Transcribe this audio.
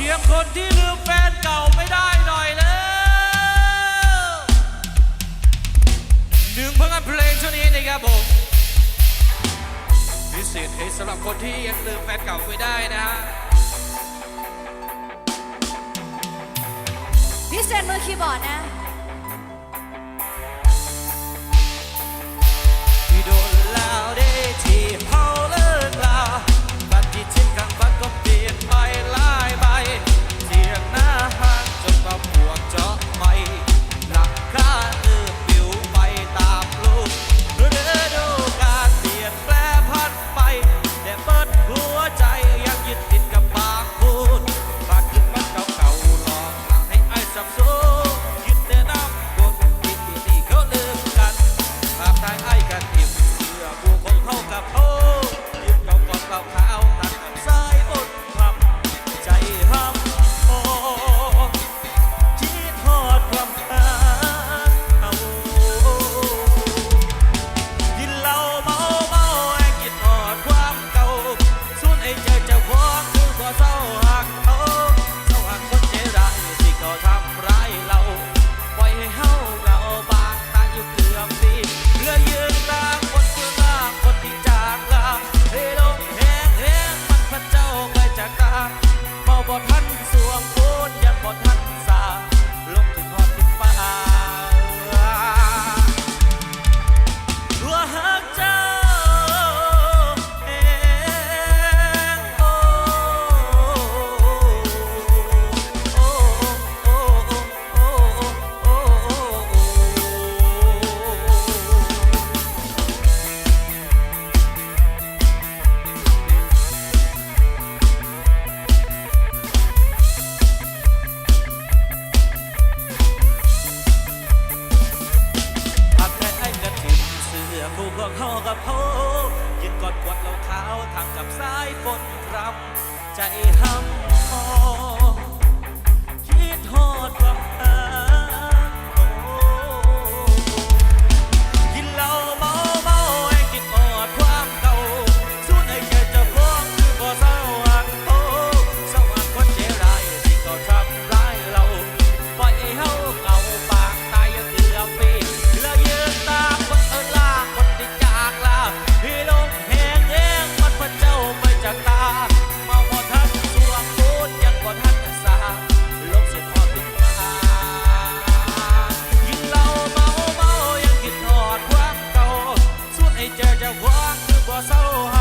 ชียงคนที่ลืมแฟนเก่าไม่ได้หน่อยแล้วหนึ่งเพื่อนเพลงช่วงนี้นะครับผมพิเศษให้สำหรับคนที่ยังลืมแฟนเก่าไม่ได้นะฮะพิเศษมือคีย์บอร์ดนะ องหอกับโพยืนกอดกวดเราเท้าทางกับสายฝนรำใจห้ำพอ จ้าของคือบ่เศร้า